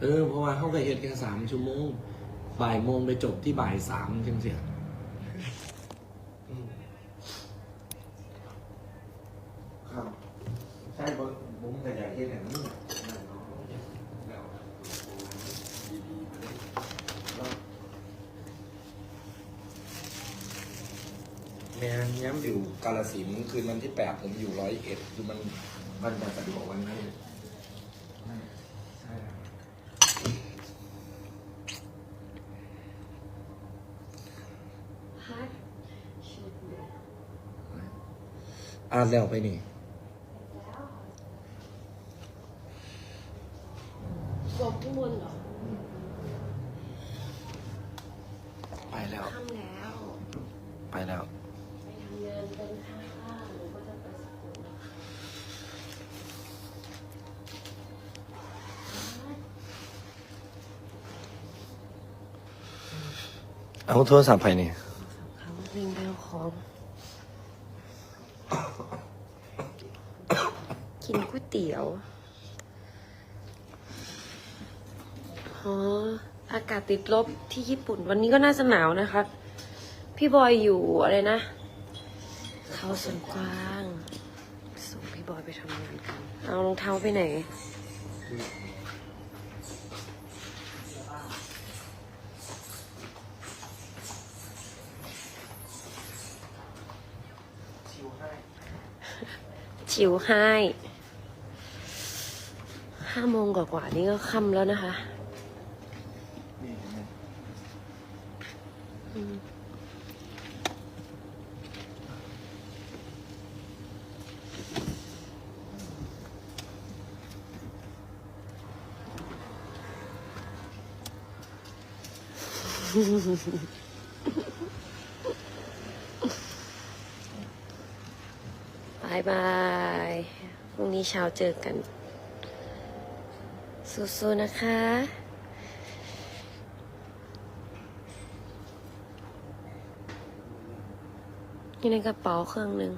ไปเฮ็ดแค่สามชั่วโมงบ่ายโมงไปจบที่บ่ายสามจังเสียอืมครับใช่ผมผมก็อยากเห็นอย่างนี้นั่นเนาะแล้วดีๆไปเลยแล้วแม่ย้ำอยู่กาลสินธุ์คืนวันที่แปดผมอยู่ร้อยเอ็ดคือมันมันจะสะดวกวันนั้น ใช่ครับ ฮัทชุดเนี่ย อ่านแล้วไปนี่แล้วจบข้างบนเหรอไปแล้วค่ำแล้ว ไปแล้ว ไปทำงานเป็นข้างๆหรือว่าจะไปสกูลฮัทเอาโทรศัพท์ไปนี่ เขาวิ่งไปเอาของ กินก๋วยเตี๋ยวอ๋ออากาศติดลบที่ญี่ปุ่น วันนี้ก็น่าจะหนาวนะคะพี่บอยอยู่อะไรนะ เขาสวนกว้างส่งพี่บอยไปทำงานกัน เอารองเท้าไปไหนชิวให้ ห้าโมงกว่าๆนี่ก็ค่ำแล้วนะคะบายบาย พรุ่งนี้เช้าเจอกัน สู้ๆนะคะ อยู่ในกระเป๋าเครื่องหนึ่ง